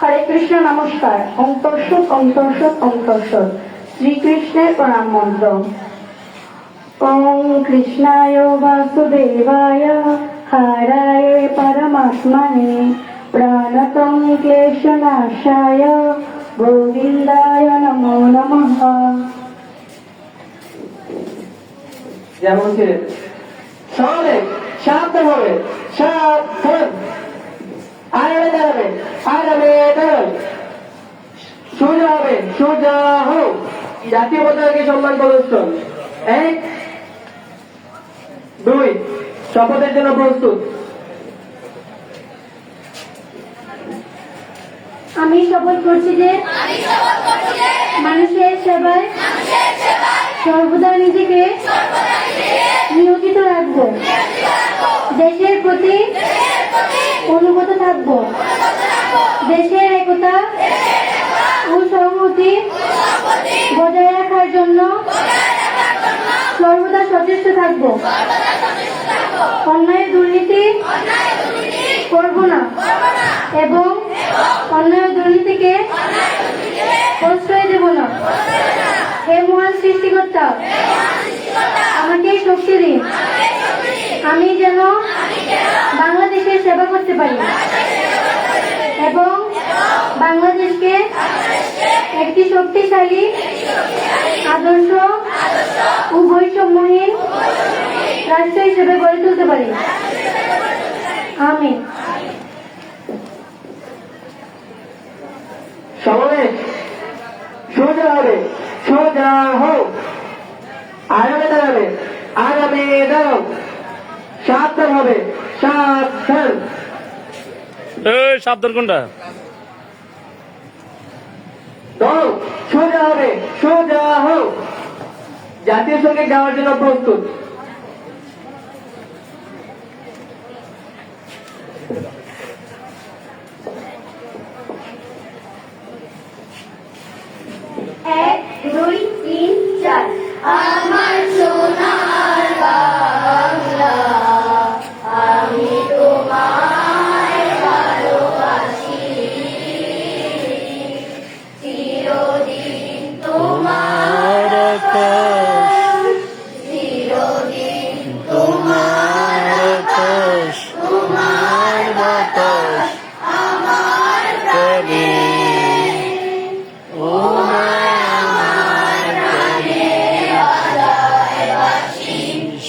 হরে কৃষ্ণ নমস্কার। অন্তর্ষদ অন্তর্ষদ অন্তর্ষদ শ্রীকৃষ্ণের প্রণাম মন্ত্র। ওম কৃষ্ণায় বাসুদেবায় হারায় পরমাত্মনে। প্রাণতং ক্লেশনাশায় গোবিন্দায় নমো নমঃ। যেমন ছিলেন সহজে সাবধান। হবে দাঁড়াবে দাঁড়াবে। সোজা হবে সোজা হোক। জাতীয় পতাকাকে সম্মান প্রদর্শন এক দুই শপথের জন্য প্রস্তুত। আমি শপথ করছি যে মানুষের সেবায় সর্বদা নিজেকে নিয়োজিত রাখব। দেশের প্রতি অনুগত থাকব। দেশের একতা ও সংহতি বজায় রাখার জন্য সর্বদা সচেষ্ট থাকব। অন্যায় দুর্নীতি করব না এবং অন্যায় দুর্নীতিকে প্রশ্রয় দেব না। সৃষ্টিকর্তা। আমাকে শক্তি দিন। আমি যেন বাংলাদেশের সেবা করতে পারি। এবং বাংলাদেশকে একটি শক্তিশালী আদর্শ ও বৈষম্যহীন রাষ্ট্র হিসেবে গড়ে তুলতে পারি। আমিন সমাবেশ সোজা হবে সোজা হোক আরামে দাঁড়াবে আরামে দাও সাবধান হবে সাবধান। সাবধান কোনটা? সোজা হবে সোজা হোক জাতীয় সঙ্গে যাওয়ার জন্য প্রস্তুত।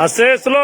అశ్రేయస్సులో